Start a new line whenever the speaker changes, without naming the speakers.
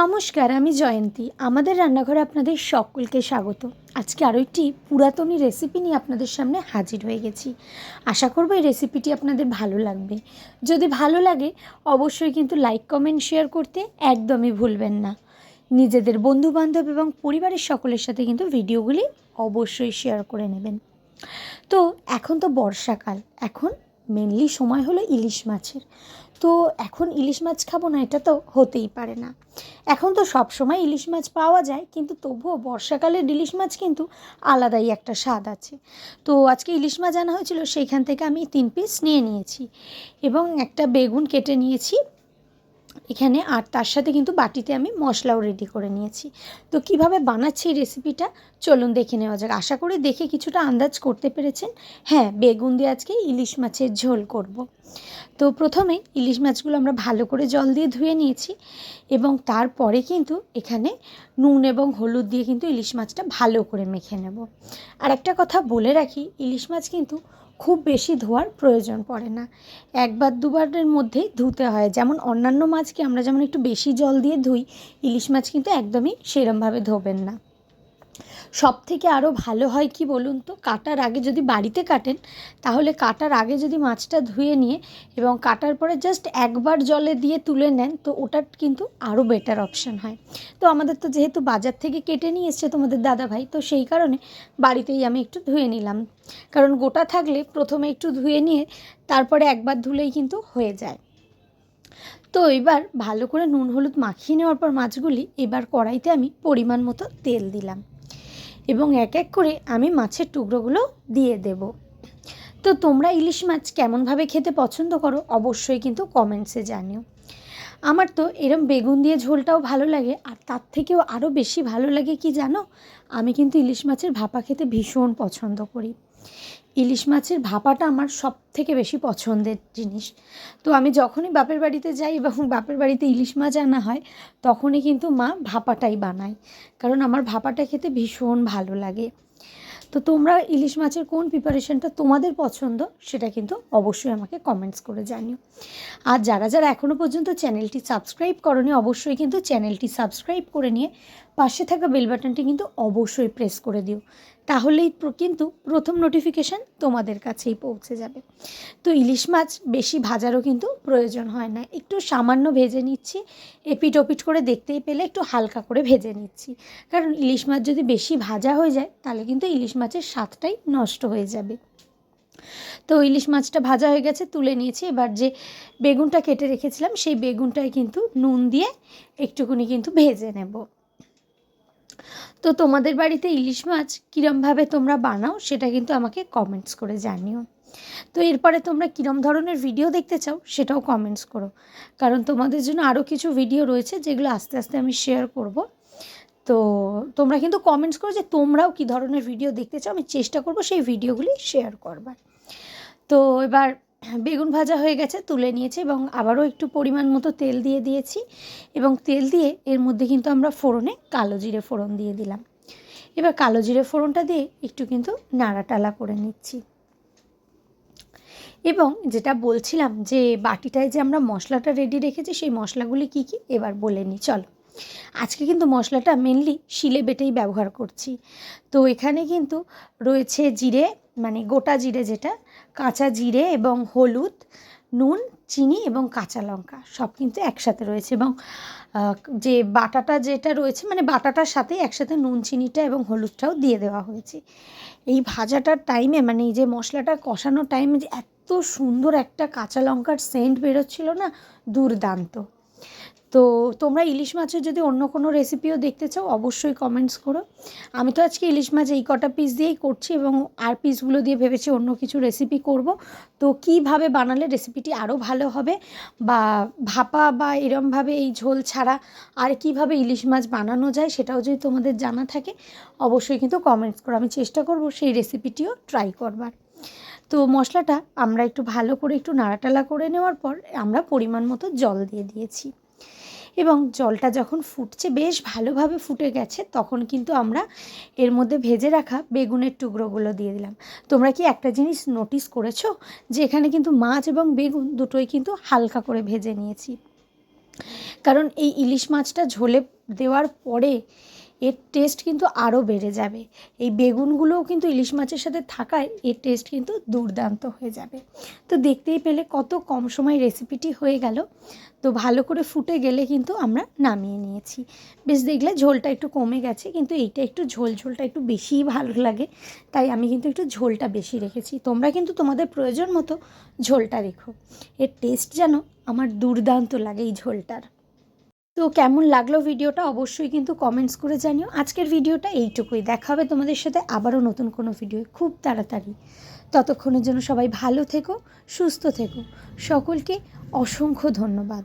নমস্কার, আমি জয়ন্তী। আমাদের রান্নাঘরে আপনাদের সকলকে স্বাগত। আজকে আরও একটি পুরাতনী রেসিপি নিয়ে আপনাদের সামনে হাজির হয়ে গেছি। আশা করব এই রেসিপিটি আপনাদের ভালো লাগবে। যদি ভালো লাগে, অবশ্যই কিন্তু লাইক কমেন্ট শেয়ার করতে একদমই ভুলবেন না। নিজেদের বন্ধুবান্ধব এবং পরিবারের সকলের সাথে কিন্তু ভিডিওগুলি অবশ্যই শেয়ার করে নেবেন। তো এখন তো বর্ষাকাল। এখন মেনলি সময় হলো ইলিশ মাছের। তো এখন ইলিশ মাছ খাব না, এটা তো হতেই পারে না। এখন তো সব সময় ইলিশ মাছ পাওয়া যায়, কিন্তু তবুও বর্ষাকালের ইলিশ মাছ কিন্তু আলাদাই একটা স্বাদ আছে। তো আজকে ইলিশ মাছ আনা হয়েছিল, সেইখান থেকে আমি তিন পিস নিয়ে নিয়েছি। এবং একটা বেগুন কেটে নিয়েছি এখানে আর তার সাথে কিন্তু বাটিতে আমি মশলাও রেডি করে নিয়েছি। তো কীভাবে বানাচ্ছি এই রেসিপিটা চলুন দেখে নেওয়া যাক। আশা করি দেখে কিছুটা আন্দাজ করতে পেরেছেন। হ্যাঁ বেগুন দিয়ে আজকে ইলিশ মাছের ঝোল করব। তো প্রথমে ইলিশ মাছগুলো আমরা ভালো করে জল দিয়ে ধুয়ে নিয়েছি এবং তারপরে কিন্তু এখানে নুন এবং হলুদ দিয়ে কিন্তু ইলিশ মাছটা ভালো করে মেখে নেব। আর একটা কথা বলে রাখি, ইলিশ মাছ কিন্তু খুব বেশি ধোয়ার প্রয়োজন পড়ে না। একবার দুবারের মধ্যেই ধুতে হয়। যেমন অন্যান্য মাছকে আমরা যেমন একটু বেশি জল দিয়ে ধুই, ইলিশ মাছ কিন্তু একদমই সেরমভাবে ধোবেন না। সব থেকে আরও ভালো হয় কি বলুন তো? কাটার আগে যদি বাড়িতে কাটেন, তাহলে কাটার আগে যদি মাছটা ধুয়ে নিয়ে এবং কাটার পরে জাস্ট একবার জলে দিয়ে তুলে নেন, তো ওটা কিন্তু আরও বেটার অপশান হয়। তো আমাদের তো যেহেতু বাজার থেকে কেটে নিয়ে এসছে তোমাদের দাদা ভাই, তো সেই কারণে বাড়িতেই আমি একটু ধুয়ে নিলাম। কারণ গোটা থাকলে প্রথমে একটু ধুয়ে নিয়ে তারপরে একবার ধুলেই কিন্তু হয়ে যায়। তো এবার ভালো করে নুন হলুদ মাখিয়ে নেওয়ার পর মাছগুলি এবার কড়াইতে আমি পরিমাণ মতো তেল দিলাম। এবং এক এক করে আমি মাছের টুকরোগুলো দিয়ে দেব। তো তোমরা ইলিশ মাছ কেমনভাবে খেতে পছন্দ করো অবশ্যই কিন্তু কমেন্টসে জানিও। আমার তো এরম বেগুন দিয়ে ঝোলটাও ভালো লাগে আর তার থেকেও আরও বেশি ভালো লাগে কি জানো? আমি কিন্তু ইলিশ মাছের ভাপা খেতে ভীষণ পছন্দ করি। ইলিশ মাছের ভাপাটা আমার সব থেকে বেশি পছন্দের জিনিস। তো আমি যখনই বাপের বাড়িতে যাই এবং বাপের বাড়িতে ইলিশ মাছ আনা হয়, তখনই কিন্তু মা ভাপাটাই বানায়। কারণ আমার ভাপাটা খেতে ভীষণ ভালো লাগে। তো তোমরা ইলিশ মাছের কোন প্রিপারেশনটা তোমাদের পছন্দ, সেটা কিন্তু অবশ্যই আমাকে কমেন্টস করে জানিও। আর যারা যারা এখনও পর্যন্ত চ্যানেলটি সাবস্ক্রাইব করনি, অবশ্যই কিন্তু চ্যানেলটি সাবস্ক্রাইব করে নিয়ে পাশে থাকা বেল বাটনটি কিন্তু অবশ্যই প্রেস করে দিও। তাহলেই কিন্তু প্রথম নোটিফিকেশান তোমাদের কাছেই পৌঁছে যাবে। তো ইলিশ মাছ বেশি ভাজারও কিন্তু প্রয়োজন হয় না। একটু সামান্য ভেজে নিচ্ছি, এপিট ওপিট করে দেখতেই পেলে একটু হালকা করে ভেজে নিচ্ছি। কারণ ইলিশ মাছ যদি বেশি ভাজা হয়ে যায়, তাহলে কিন্তু ইলিশ মাছের স্বাদটাই নষ্ট হয়ে যাবে। তো ইলিশ মাছটা ভাজা হয়ে গেছে, তুলে নিয়েছি। এবার যে বেগুনটা কেটে রেখেছিলাম, সেই বেগুনটাই কিন্তু নুন দিয়ে একটুকুনি কিন্তু ভেজে নেব। তো তোমাদের বাড়িতে ইলিশ মাছ কীরমভাবে তোমরা বানাও সেটা কিন্তু আমাকে কমেন্টস করে জানিও। তো এরপরে তোমরা কীরম ধরনের ভিডিও দেখতে চাও সেটাও কমেন্টস করো। কারণ তোমাদের জন্য আরও কিছু ভিডিও রয়েছে যেগুলো আস্তে আস্তে আমি শেয়ার করব। তো তোমরা কিন্তু কমেন্টস করো যে তোমরাও কী ধরনের ভিডিও দেখতে চাও, আমি চেষ্টা করব সেই ভিডিওগুলি শেয়ার করবার। তো এবার বেগুন ভাজা হয়ে গেছে, তুলে নিয়েছি এবং আবারও একটু পরিমাণ মতো তেল দিয়ে দিয়েছি এবং তেল দিয়ে এর মধ্যে কিন্তু আমরা ফোড়নে কালো জিরে ফোড়ন দিয়ে দিলাম। এবার কালো জিরে ফোড়নটা দিয়ে একটু কিন্তু নাড়াটালা করে নিচ্ছি। এবং যেটা বলছিলাম যে বাটিটায় যে আমরা মশলাটা রেডি রেখেছি, সেই মশলাগুলি কি কি? এবার বলে নিই, চলো। আজকে কিন্তু মশলাটা মেনলি শিলে বেটেই ব্যবহার করছি। তো এখানে কিন্তু রয়েছে জিরে মানে গোটা জিরে যেটা কাঁচা জিরে এবং হলুদ, নুন, চিনি এবং কাঁচা লঙ্কা সব কিন্তু একসাথে রয়েছে এবং যে বাটাটা যেটা রয়েছে মানে বাটাটার সাথেই একসাথে নুন, চিনিটা এবং হলুদটাও দিয়ে দেওয়া হয়েছে। এই ভাজাটার টাইমে মানে এই যে মশলাটা কষানোর টাইমে যে এত সুন্দর একটা কাঁচা লঙ্কার সেন্ট বেরোচ্ছিল না, দুর্দান্ত। তো তোমরা ইলিশ মাছের যদি অন্য কোনো রেসিপিও দেখতে চাও, অবশ্যই কমেন্টস করো। আমি তো আজকে ইলিশ মাছ এই কটা পিস দিয়েই করছি এবং আর পিসগুলো দিয়ে ভেবেছি অন্য কিছু রেসিপি করব। তো কীভাবে বানালে রেসিপিটি আরও ভালো হবে বা ভাপা বা এরমভাবে এই ঝোল ছাড়া আর কীভাবে ইলিশ মাছ বানানো যায় সেটাও যদি তোমাদের জানা থাকে, অবশ্যই কিন্তু কমেন্টস করো। আমি চেষ্টা করব সেই রেসিপিটিও ট্রাই করবার। তো মশলাটা আমরা একটু ভালো করে একটু নাড়াটালা করে নেওয়ার পর আমরা পরিমাণ মতো জল দিয়ে দিয়েছি। এবং জলটা যখন ফুটছে, বেশ ভালোভাবে ফুটে গেছে, তখন কিন্তু আমরা এর মধ্যে ভেজে রাখা বেগুনের টুকরোগুলো দিয়ে দিলাম। তোমরা কি একটা জিনিস নোটিস করেছ? যে এখানে কিন্তু মাছ এবং বেগুন দুটোই কিন্তু হালকা করে ভেজে নিয়েছি। কারণ এই ইলিশ মাছটা ঝোলে দেওয়ার পরে এর টেস্ট কিন্তু আরও বেড়ে যাবে। এই বেগুনগুলোও কিন্তু ইলিশ মাছের সাথে থাকায় এর টেস্ট কিন্তু দুর্দান্ত হয়ে যাবে। তো দেখতেই পেলে কত কম সময় রেসিপিটি হয়ে গেল। তো ভালো করে ফুটে গেলে কিন্তু আমরা নামিয়ে নিয়েছি। বেশ দেখলে ঝোলটা একটু কমে গেছে, কিন্তু এইটা একটু ঝোল, ঝোলটা একটু বেশিই ভালো লাগে। তাই আমি কিন্তু একটু ঝোলটা বেশি রেখেছি। তোমরা কিন্তু তোমাদের প্রয়োজন মতো ঝোলটা রেখো। এর টেস্ট যেন আমার দুর্দান্ত লাগে এই ঝোলটার। তো কেমন লাগল ভিডিওটা অবশ্যই কিন্তু কমেন্টস করে জানিও। আজকের ভিডিওটা এইটুকুই। দেখা হবে তোমাদের সাথে আবারও নতুন কোনো ভিডিও খুব তাড়াতাড়ি। ততক্ষণের জন্য সবাই ভালো থেকো, সুস্থ থেকো। সকলকে অসংখ্য ধন্যবাদ।